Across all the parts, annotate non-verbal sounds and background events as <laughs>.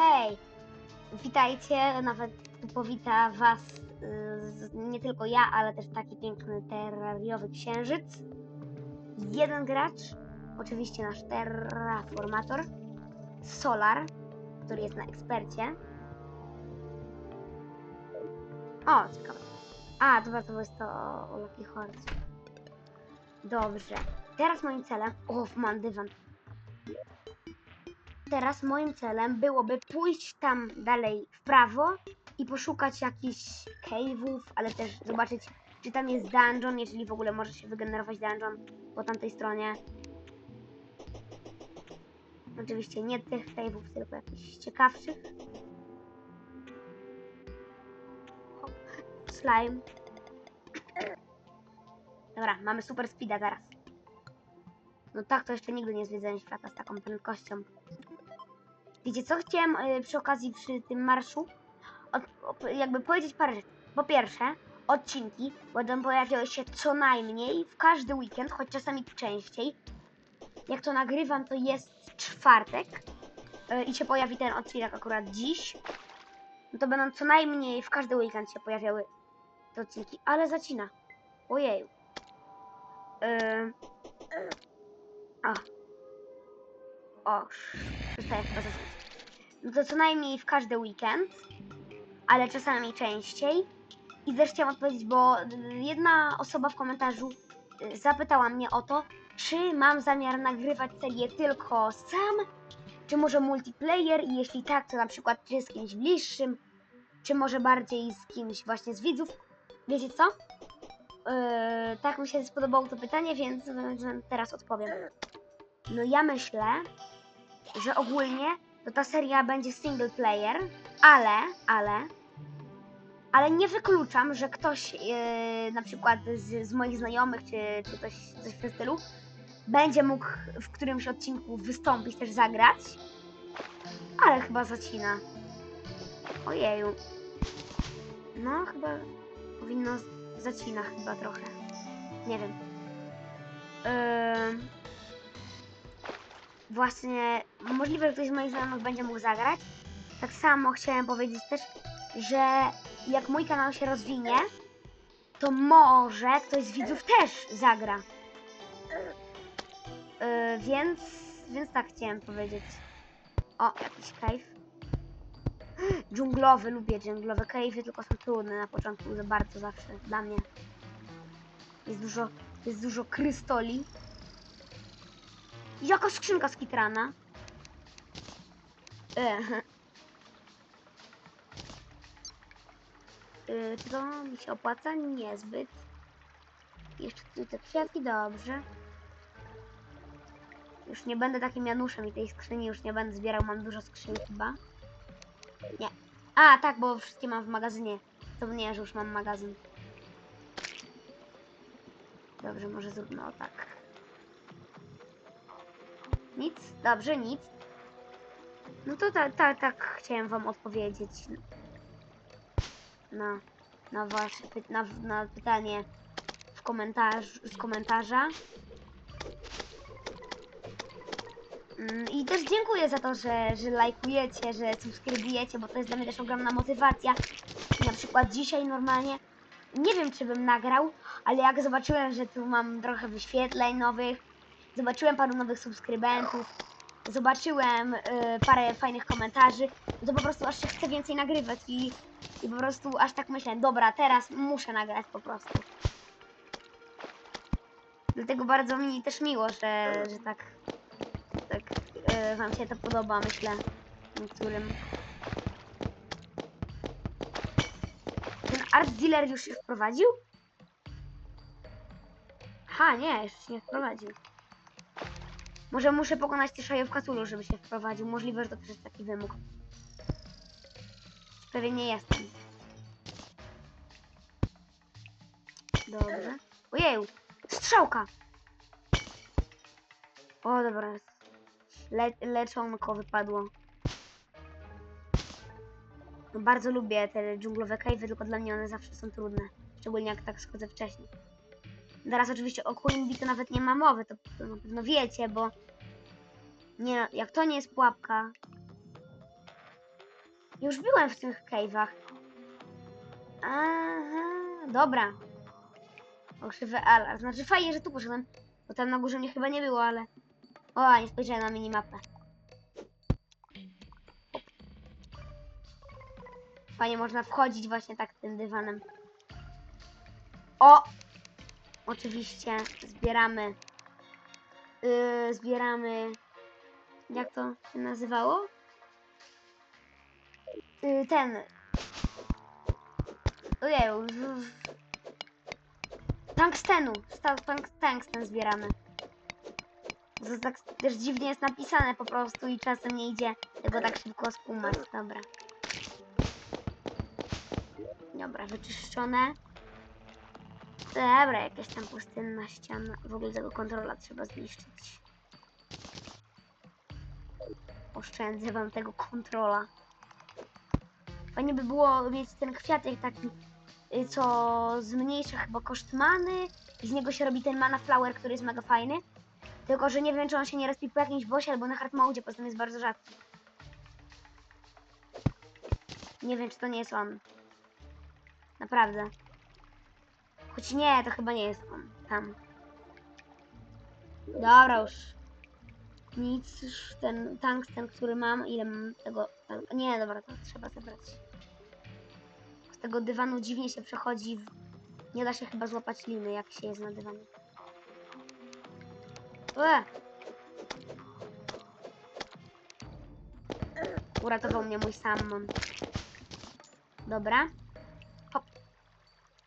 Hej! Witajcie, nawet powita Was y, nie tylko ja, ale też taki piękny terrariowy księżyc. Jeden gracz, oczywiście nasz terraformator, Solar, który jest na ekspercie. O, ciekawe. A, dobra, to jest to o Lucky Horse. Dobrze. Teraz moim celem... O, mam dywan. Teraz moim celem byłoby pójść tam dalej w prawo i poszukać jakichś cave'ów, ale też zobaczyć, czy tam jest dungeon, jeżeli w ogóle może się wygenerować dungeon po tamtej stronie. Oczywiście nie tych cave'ów, tylko jakichś ciekawszych. Hop, slime. Dobra, mamy super speeda teraz. No tak, to jeszcze nigdy nie zwiedzałem świata z taką prędkością. Wiecie co? Chciałem y, przy okazji przy tym marszu od, jakby powiedzieć parę rzeczy. Po pierwsze, odcinki będą pojawiały się co najmniej w każdy weekend, choć czasami częściej. Jak to nagrywam, to jest czwartek y, i się pojawi ten odcinek akurat dziś. No to będą co najmniej w każdy weekend się pojawiały te odcinki, ale zacina. Ojeju. Yy... O. O, przestaję chyba zacząć. No to co najmniej w każdy weekend, ale czasami częściej. I też chciałam odpowiedzieć, bo jedna osoba w komentarzu y, zapytała mnie o to, czy mam zamiar nagrywać serię tylko sam, czy może multiplayer i jeśli tak, to na przykład czy z kimś bliższym, czy może bardziej z kimś właśnie z widzów. Wiecie co? Yy, tak mi się spodobało to pytanie, więc teraz odpowiem. No ja myślę, że ogólnie to ta seria będzie single player, ale, ale, ale nie wykluczam, że ktoś yy, na przykład z, z moich znajomych, czy, czy coś, coś w tym stylu, będzie mógł w którymś odcinku wystąpić, też zagrać, ale chyba zacina. Ojeju. No, chyba powinno zacina chyba trochę. Nie wiem. Yy... Właśnie, możliwe, że ktoś z moich znajomych będzie mógł zagrać. Tak samo chciałem powiedzieć też, że jak mój kanał się rozwinie, to może ktoś z widzów też zagra. Yy, więc, więc tak chciałem powiedzieć. O, jakiś cave. <gasps> Dżunglowy, lubię dżunglowe cave'y, tylko są trudne na początku za bardzo zawsze dla mnie. Jest dużo, jest dużo krystoli. Jaka skrzynka skitrana? Ehe. Y, Czy to mi się opłaca? Niezbyt. Jeszcze tu te kwiatki, dobrze. Już nie będę takim Januszem i tej skrzyni już nie będę zbierał, mam dużo skrzyni chyba. Nie. A, tak, bo wszystkie mam w magazynie. To nie, że już mam magazyn. Dobrze, może zróbmy o tak. Nic? Dobrze, nic. No to tak, tak, tak chciałem wam odpowiedzieć na, na wasze na, na pytanie w komentarz, z komentarza. Mm, I też dziękuję za to, że, że lajkujecie, że subskrybujecie, bo to jest dla mnie też ogromna motywacja. Na przykład dzisiaj normalnie nie wiem, czy bym nagrał, ale jak zobaczyłem, że tu mam trochę wyświetleń nowych, zobaczyłem paru nowych subskrybentów, zobaczyłem y, parę fajnych komentarzy, to po prostu aż się chce więcej nagrywać i, i po prostu aż tak myślę, dobra, teraz muszę nagrać po prostu. Dlatego bardzo mi też miło, że, że tak, tak y, wam się to podoba, myślę, niektórym. Ten art dealer już się wprowadził? Ha, nie, jeszcze się nie wprowadził. Może muszę pokonać Tiszaję w Cthulhu, żeby się wprowadził. Możliwe, że to też jest taki wymóg. Pewnie nie jestem. Dobrze. Ojeju! Strzałka! O, dobra. Le leczonko wypadło. Bardzo lubię te dżunglowe cave'y, tylko dla mnie one zawsze są trudne. Szczególnie jak tak schodzę wcześniej. Teraz oczywiście o Queen to nawet nie ma mowy, to, na pewno wiecie, bo nie, jak to nie jest pułapka, Już byłem w tych cave'ach. Aha, dobra. Okrzywy alarm. Znaczy fajnie, że tu poszedłem. Bo tam na górze mnie chyba nie było, ale... O, nie spojrzałem na minimapę. Fajnie można wchodzić właśnie tak tym dywanem. O! Oczywiście zbieramy. Yy, zbieramy. Jak to się nazywało? Yy, ten. Ojeju. Tank, tungsten zbieramy. To tak też dziwnie jest napisane po prostu i czasem nie idzie tego tak szybko skumać. Dobra. Dobra, wyczyszczone. Dobra, jakaś tam pustynna ściana. W ogóle tego kontrola trzeba zniszczyć. Oszczędzę wam tego kontrola. Fajnie by było mieć ten kwiatek taki, y, co zmniejsza chyba koszt many i z niego się robi ten mana flower, który jest mega fajny. Tylko, że nie wiem, czy on się nie respi po jakimś bossie albo na hard mode, poza tym jest bardzo rzadki. Nie wiem, czy to nie jest on. Naprawdę. Choć nie, to chyba nie jest on. Tam. Dobra już. Nic, już ten tungsten, który mam, ile mam tego... tank- Nie, dobra, to trzeba zebrać. Z tego dywanu dziwnie się przechodzi. W... Nie da się chyba złapać liny, jak się jest na dywanie. E! Uratował mnie mój Sammon. Dobra. Hop.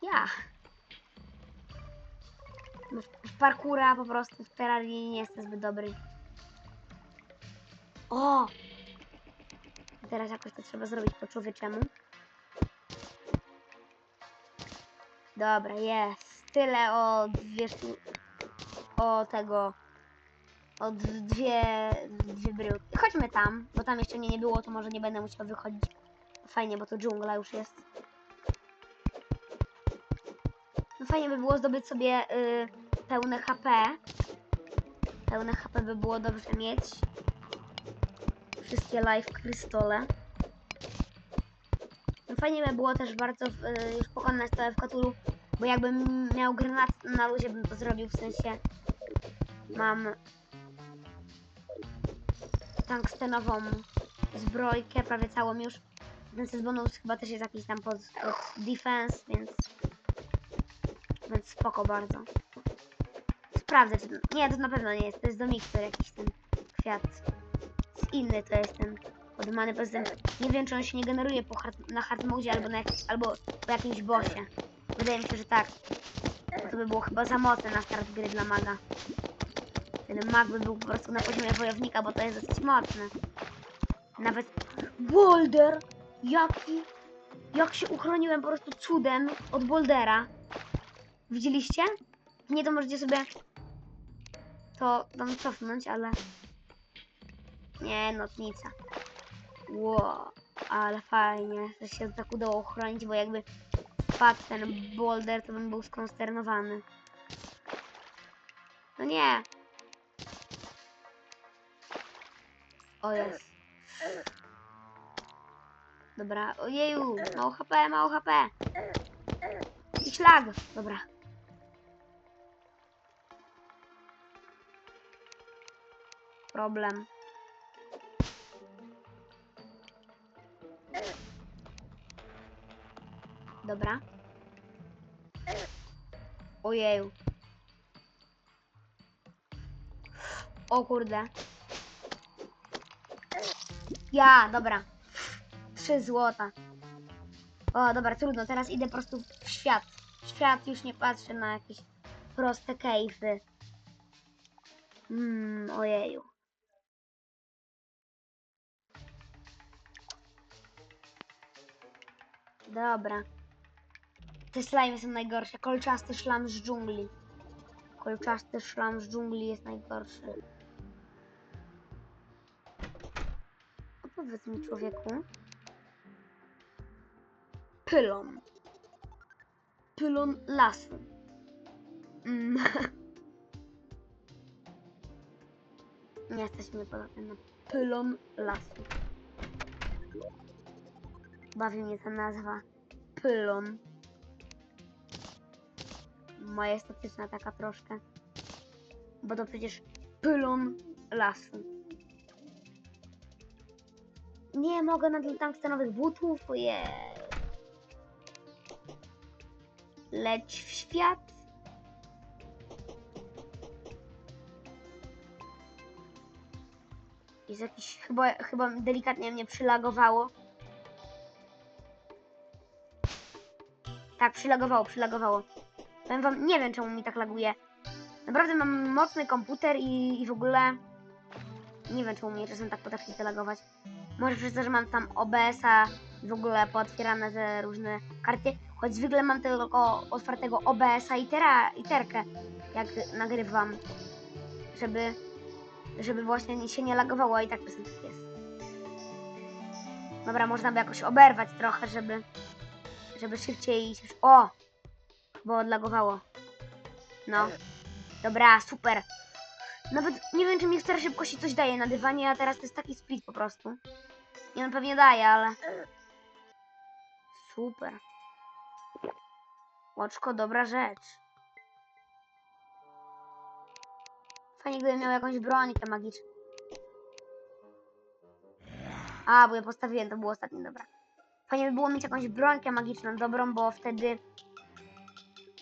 Ja. Parkura po prostu w terrarii nie jestem zbyt dobry. O! Teraz jakoś to trzeba zrobić po człowieczemu. Dobra, jest. Tyle o dwie sztu... O tego... O d- dwie... Dwie bryłki. Chodźmy tam, bo tam jeszcze mnie nie było, to może nie będę musiał wychodzić. Fajnie, bo to dżungla już jest. No fajnie by było zdobyć sobie y, pełne HP. Pełne HP by było dobrze mieć. Wszystkie live krystole. No fajnie by było też bardzo y, już pokonać to w Cthulhu, bo jakbym miał granat na luzie bym to zrobił, w sensie mam tungstenową zbrojkę, prawie całą już. Ten set bonus chyba też jest jakiś tam pod, pod defense, więc więc spoko bardzo. Sprawdzę, czy... Nie, to na pewno nie jest. To jest do mikser jakiś ten kwiat. Z inny to jest ten odmany. Tym nie wiem, czy on się nie generuje po hard, na hard mode albo, na, albo po jakimś bossie. Wydaje mi się, że tak. Bo to by było chyba za mocne na start gry dla maga. Ten mag by był po prostu na poziomie wojownika, bo to jest dosyć mocne. Nawet Boulder! Jaki... Jak się uchroniłem po prostu cudem od Bouldera. Widzieliście? Nie, to możecie sobie to tam cofnąć, ale... Nie, notnica. Wow, ale fajnie, że się tak udało uchronić, bo jakby wpadł ten boulder, to bym był skonsternowany. No nie. O jest. Dobra, ojeju, mało HP, mało HP. I szlag. Dobra. Problem. Dobra. Ojeju. O kurde. Ja, dobra. Trzy złota. O, dobra, trudno. Teraz idę po prostu w świat. Świat już nie patrzę na jakieś proste kejfy. Mmm, ojeju. Dobra. Te slimy są najgorsze. Kolczasty szlam z dżungli. Kolczasty szlam z dżungli jest najgorszy. Opowiedz mi, człowieku. Pylon. Pylon lasu. Mm. <laughs> Nie jesteśmy poza tym na pylon lasu. Bawi mnie ta nazwa. Pylon. Majestatyczna taka troszkę. Bo to przecież pylon lasu. Nie mogę na tungstenowych butów. Je. Leć w świat. Jest jakiś, chyba, chyba delikatnie mnie przylagowało. Tak, przylagowało, przylagowało. Powiem wam, nie wiem czemu mi tak laguje. Naprawdę mam mocny komputer i, i w ogóle nie wiem czemu mnie czasem tak potrafi zalagować. Może przez to, że mam tam OBS-a i w ogóle pootwierane te różne karty. Choć zwykle mam tylko otwartego OBS-a i, i terkę, jak nagrywam. Żeby, żeby właśnie nie- się nie lagowało, i tak czasem tak jest. Dobra, można by jakoś oberwać trochę, żeby, żeby szybciej się... O! Bo odlagowało. No. Dobra, super. Nawet nie wiem, czy mi ekstra szybkości coś daje na dywanie, a teraz to jest taki speed po prostu. Nie, on pewnie daje, ale... Super. Łoczko, dobra rzecz. Fajnie, gdybym miał jakąś brońkę magiczną. A, bo ja postawiłem, to było ostatnie, dobra. Fajnie by było mieć jakąś brońkę magiczną dobrą, bo wtedy...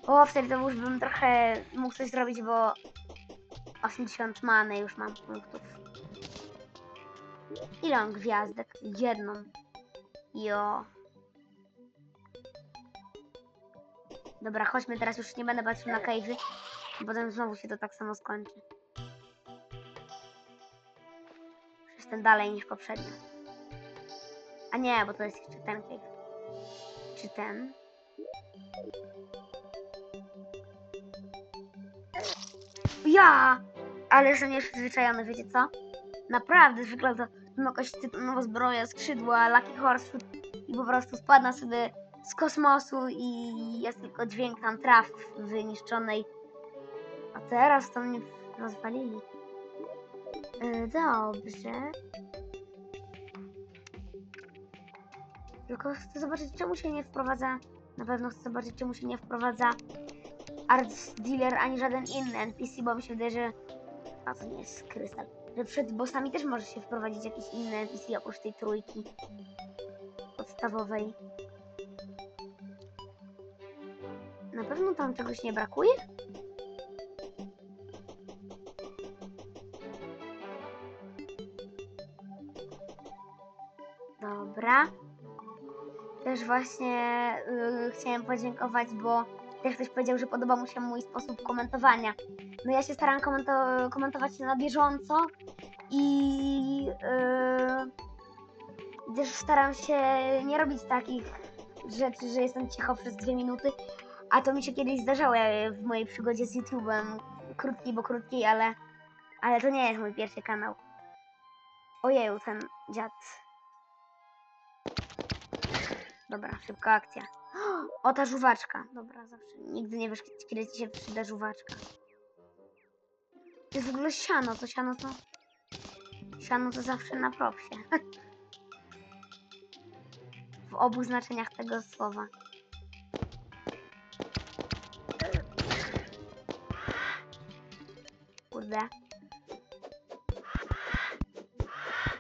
O, wtedy to już bym trochę mógł coś zrobić, bo 80 many już mam punktów. Ile mam gwiazdek? Jedną. Jo. Dobra, chodźmy teraz, już nie będę patrzył na cave'y. Potem znowu się to tak samo skończy. Jestem dalej niż poprzednio. A nie, bo to jest jeszcze ten cave. Czy ten? Ja! Ale jestem nieprzyzwyczajony, wiecie co? Naprawdę, to mam jakaś tytonowa zbroja, skrzydła, Lucky Horse i po prostu spadna sobie z kosmosu i jest tylko dźwięk tam traw wyniszczonej. A teraz to mnie rozwalili. Yy, dobrze. Tylko chcę zobaczyć, czemu się nie wprowadza. Na pewno chcę zobaczyć, czemu się nie wprowadza Art Dealer ani żaden inny NPC, bo mi się wydaje, że. A to nie jest krystal. Że przed bossami też może się wprowadzić jakiś inny NPC oprócz tej trójki podstawowej. Na pewno tam czegoś nie brakuje? Dobra. Też właśnie y, chciałem podziękować, bo też ktoś powiedział, że podoba mu się mój sposób komentowania. No ja się staram komento- komentować na bieżąco i yy, też staram się nie robić takich rzeczy, że jestem cicho przez dwie minuty, a to mi się kiedyś zdarzało w mojej przygodzie z YouTube'em. Krótki, bo krótki, ale, ale to nie jest mój pierwszy kanał. Ojeju, ten dziad. Dobra, szybka akcja. <gasps> O, ta żuwaczka. Dobra, zawsze. Nigdy nie wiesz, kiedy ci się przyda żuwaczka. To jest w ogóle siano, to siano to... Siano to zawsze na propsie. <laughs> w obu znaczeniach tego słowa. Kurde.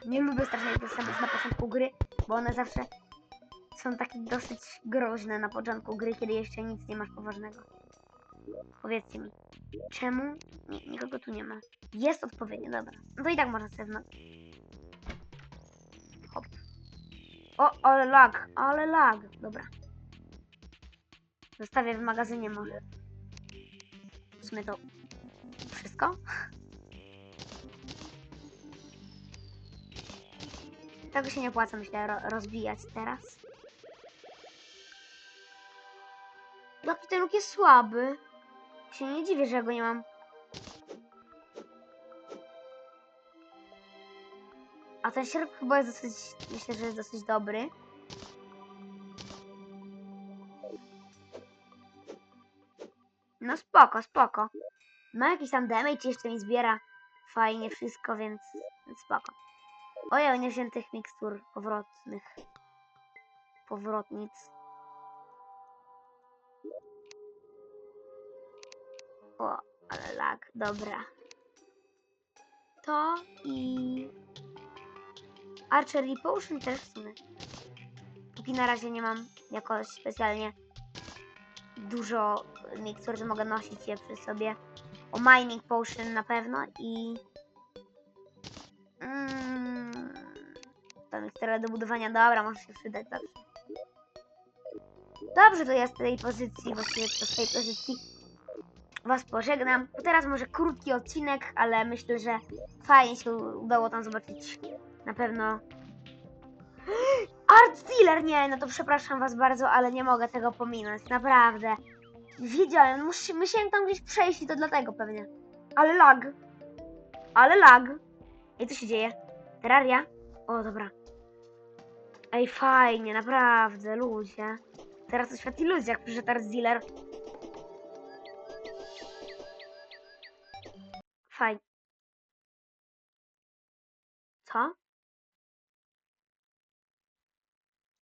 Nie lubię tych samych na początku gry, bo one zawsze są takie dosyć groźne na początku gry, kiedy jeszcze nic nie masz poważnego. Powiedzcie mi, czemu nie, nikogo tu nie ma? Jest odpowiednie, dobra. No to i tak można sobie znać. Hop. O, ale lag, ale lag. Dobra. Zostawię w magazynie może. W sumie to wszystko? Tego się nie opłaca, myślę, ro rozbijać teraz. Jaki ten luk jest słaby. Się nie dziwię, że go nie mam. A ten sierp chyba jest dosyć, myślę, że jest dosyć dobry. No spoko, spoko. Ma jakiś tam damage, jeszcze mi zbiera fajnie wszystko, więc, więc spoko. Ojej, nie wziąłem tych mikstur powrotnych. powrotnic. O, ale lag, dobra. To i... Archery Potion też w sumie. Póki na razie nie mam jakoś specjalnie dużo mikstur, że mogę nosić je przy sobie. O Mining Potion na pewno i... Mm, ta mikstura do budowania, dobra, może się przydać, dobrze. Dobrze, to ja z tej pozycji, właściwie to z tej pozycji was pożegnam. Teraz może krótki odcinek, ale myślę, że fajnie się udało tam zobaczyć na pewno. <gasps> Art Dealer! Nie, no to przepraszam was bardzo, ale nie mogę tego pominąć, naprawdę. Wiedziałem, mus, musiałem tam gdzieś przejść i to dlatego pewnie. Ale lag. Ale lag. I co się dzieje? Terraria? O, dobra. Ej, fajnie, naprawdę, ludzie. Teraz oświetli ludzie, jak przyszedł Art Dealer. Fajnie. Co?